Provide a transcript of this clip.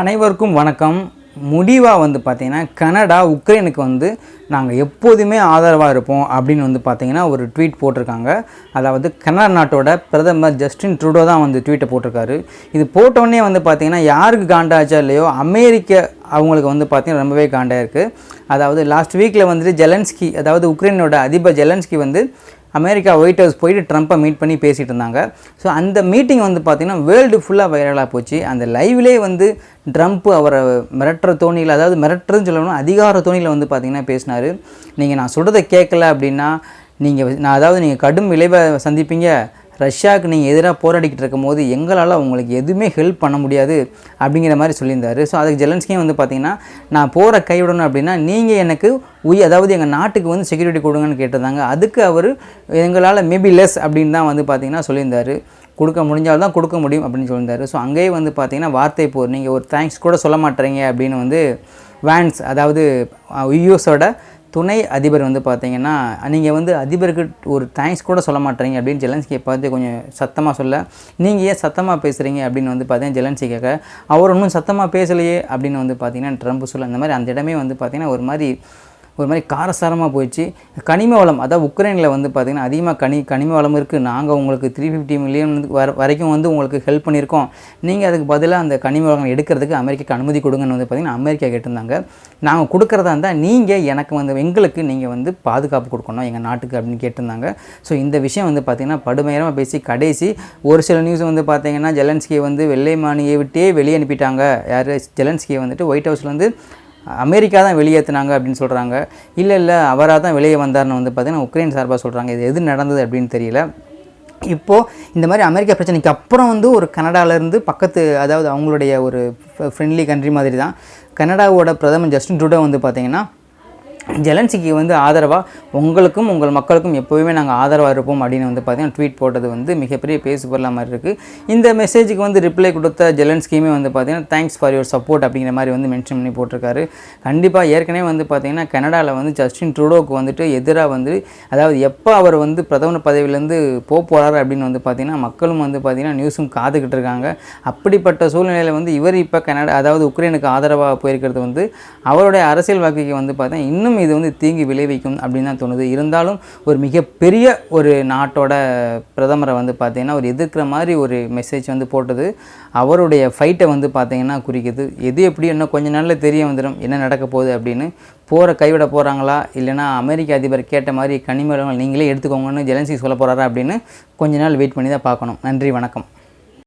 அனைவருக்கும் வணக்கம். முடிவாக வந்து பார்த்திங்கன்னா கனடா உக்ரைனுக்கு வந்து நாங்கள் எப்போதுமே ஆதரவாக இருப்போம் அப்படின்னு வந்து பார்த்திங்கன்னா ஒரு ட்வீட் போட்டிருக்காங்க. அதாவது கனடா நாட்டோட பிரதமர் ஜஸ்டின் ட்ரூடோ தான் வந்து ட்வீட்டை போட்டிருக்காரு. இது போட்டோடனே வந்து பார்த்திங்கன்னா யாருக்கு காண்டாச்சா இல்லையோ அமெரிக்க அவங்களுக்கு வந்து பார்த்திங்கன்னா ரொம்பவே காண்டாக இருக்குது அதாவது லாஸ்ட் வீக்கில் வந்துட்டு ஜெலன்ஸ்கி அதாவது உக்ரைனோட அதிபர் ஜெலன்ஸ்கி வந்து அமெரிக்கா ஒயிட் ஹவுஸ் போயிட்டு ட்ரம்ப்பை மீட் பண்ணி பேசிகிட்டு இருந்தாங்க. ஸோ அந்த மீட்டிங் வந்து பார்த்திங்கன்னா வேர்ல்டு ஃபுல்லாக வைரலாக போச்சு. அந்த லைவ்லேயே வந்து ட்ரம்ப் அவரை மிரட்டுற தோணியில் அதாவது மிரட்டுறதுன்னு சொல்லணும் அதிகார தோணியில் வந்து பார்த்திங்கன்னா பேசினார். நீங்கள் நான் சொல்கிறத கேட்கல அப்படின்னா நீங்கள் நான் அதாவது நீங்கள் கடும் விளைவை சந்திப்பீங்க. ரஷ்யாவுக்கு நீங்கள் எதிராக போராடிக்கிட்டு இருக்கும்போது எங்களால் உங்களுக்கு எதுவுமே ஹெல்ப் பண்ண முடியாது அப்படிங்கிற மாதிரி சொல்லியிருந்தார். ஸோ அதுக்கு ஜெலன்ஸ்கியும் வந்து பார்த்தீங்கன்னா நான் போகிற கைவிடணும் அப்படின்னா நீங்கள் எனக்கு உய் அதாவது எங்கள் நாட்டுக்கு வந்து செக்யூரிட்டி கொடுங்கன்னு கேட்டிருந்தாங்க. அதுக்கு அவர் எங்களால் மேபி லெஸ் அப்படின்னு தான் வந்து பார்த்தீங்கன்னா சொல்லியிருந்தார். கொடுக்க முடிஞ்சால் தான் கொடுக்க முடியும் அப்படின்னு சொல்லியிருந்தாரு. ஸோ அங்கேயே வந்து பார்த்தீங்கன்னா வார்த்தை போர் நீங்கள் ஒரு தேங்க்ஸ் கூட சொல்ல மாட்டேறீங்க அப்படின்னு வந்து வேன்ஸ் அதாவது யூஎஸோட துணை அதிபர் வந்து பார்த்தீங்கன்னா நீங்கள் வந்து அதிபருக்கு ஒரு தேங்க்ஸ் கூட சொல்ல மாட்டேறீங்க அப்படின்னு ஜெலன்ஸ்கியை பார்த்து கொஞ்சம் சத்தமாக சொல்ல நீங்கள் ஏன் சத்தமாக பேசுகிறீங்க அப்படின்னு வந்து பார்த்தீங்கன்னா ஜெலன்ஸ்கி கேட்க அவர் ஒன்றும் சத்தமாக பேசலையே அப்படின்னு வந்து பார்த்தீங்கன்னா ட்ரம்ப் சொல்ல அந்த மாதிரி அந்த இடமே வந்து பார்த்தீங்கன்னா ஒரு மாதிரி ஒரு மாதிரி காரசாரமாக போயிடுச்சு. கனிம வளம் அதாவது உக்ரைனில் வந்து பார்த்திங்கன்னா அதிகமாக கனி கனிம வளம் இருக்குது நாங்கள் உங்களுக்கு த்ரீ ஃபிஃப்டி மில்லியன் வர வரைக்கும் வந்து உங்களுக்கு ஹெல்ப் பண்ணியிருக்கோம். நீங்கள் அதுக்கு பதிலாக அந்த கனிம வளங்கள் எடுக்கிறதுக்கு அமெரிக்காக்கு அனுமதி கொடுங்கன்னு வந்து பார்த்திங்கன்னா அமெரிக்கா கேட்டிருந்தாங்க. நாங்கள் கொடுக்குறதா இருந்தால் நீங்கள் எனக்கு வந்து எங்களுக்கு நீங்கள் வந்து பாதுகாப்பு கொடுக்கணும் எங்கள் நாட்டுக்கு அப்படின்னு கேட்டிருந்தாங்க. ஸோ இந்த விஷயம் வந்து பார்த்திங்கன்னா படுமையரமாக பேசி கடைசி ஒரு சில நியூஸ் வந்து பார்த்திங்கன்னா ஜெலன்ஸ்கியை வந்து வெள்ளை மானியை விட்டே வெளியே அனுப்பிட்டாங்க. யார்? ஜெலன்ஸ்கியை வந்துட்டு ஒயிட் ஹவுஸில் வந்து அமெரிக்கா தான் வெளியேற்றினாங்க அப்படின்னு சொல்கிறாங்க இல்லை இல்லை அவராக தான் வெளியே வந்தார்னு வந்து பார்த்திங்கன்னா உக்ரைன் சார்பாக சொல்கிறாங்க இது எது நடந்தது அப்படின்னு தெரியல. இப்போது இந்த மாதிரி அமெரிக்கா பிரச்சனைக்கு அப்புறம் வந்து ஒரு கனடாலேருந்து பக்கத்து அதாவது அவங்களுடைய ஒரு ஃப்ரெண்ட்லி கண்ட்ரி மாதிரி தான் கனடாவோட பிரதமர் ஜஸ்டின் ட்ரூடோ வந்து பார்த்திங்கன்னா ஜெலன்சிக்கு வந்து ஆதரவாக உங்களுக்கும் உங்கள் மக்களுக்கும் எப்போவுமே நாங்கள் ஆதரவாக இருப்போம் அப்படின்னு வந்து பார்த்தீங்கன்னா ட்வீட் போட்டது வந்து மிகப்பெரிய பேசு பொருளாக மாதிரி இருக்குது இந்த மெசேஜுக்கு வந்து ரிப்ளை கொடுத்த ஜெலன்ஸ்கியுமே வந்து பார்த்தீங்கன்னா தேங்க்ஸ் ஃபார் யுவர் சப்போர்ட் அப்படிங்கிற மாதிரி வந்து மென்ஷன் பண்ணி போட்டிருக்காரு. கண்டிப்பாக ஏற்கனவே வந்து பார்த்தீங்கன்னா கனடாவில் வந்து ஜஸ்டின் ட்ரூடோக்கு வந்துட்டு எதிராக வந்து அதாவது எப்போ அவர் வந்து பிரதமர் பதவியிலேருந்து போக போகிறாரு அப்படின்னு வந்து பார்த்தீங்கன்னா மக்களும் வந்து பார்த்தீங்கன்னா நியூஸும் காத்துக்கிட்டு இருக்காங்க. அப்படிப்பட்ட சூழ்நிலையில் வந்து இவர் இப்போ கனடா அதாவது உக்ரைனுக்கு ஆதரவாக போயிருக்கிறது வந்து அவருடைய அரசியல் வாழ்க்கைக்கு வந்து பார்த்தீங்கன்னா இன்னும் இன்னும் இது வந்து தீங்கு விளைவிக்கும் அப்படின்னு தான் தோணுது. இருந்தாலும் ஒரு மிகப்பெரிய ஒரு நாட்டோட பிரதமரை வந்து பார்த்திங்கன்னா ஒரு எதிர்க்கிற மாதிரி ஒரு மெசேஜ் வந்து போட்டது. அவருடைய ஃபைட்டை வந்து பார்த்திங்கன்னா குறிக்குது. எது எப்படி இன்னும் கொஞ்ச நாளில் தெரிய வந்துடும் என்ன நடக்க போகுது அப்படின்னு. போகிற கைவிட போகிறாங்களா இல்லைனா அமெரிக்க அதிபர் கேட்ட மாதிரி கனிமலங்கள் நீங்களே எடுத்துக்கோங்கன்னு ஜெலன்சி சொல்ல போகிறாரா அப்படின்னு கொஞ்ச நாள் வெயிட் பண்ணி தான் பார்க்கணும். நன்றி வணக்கம்.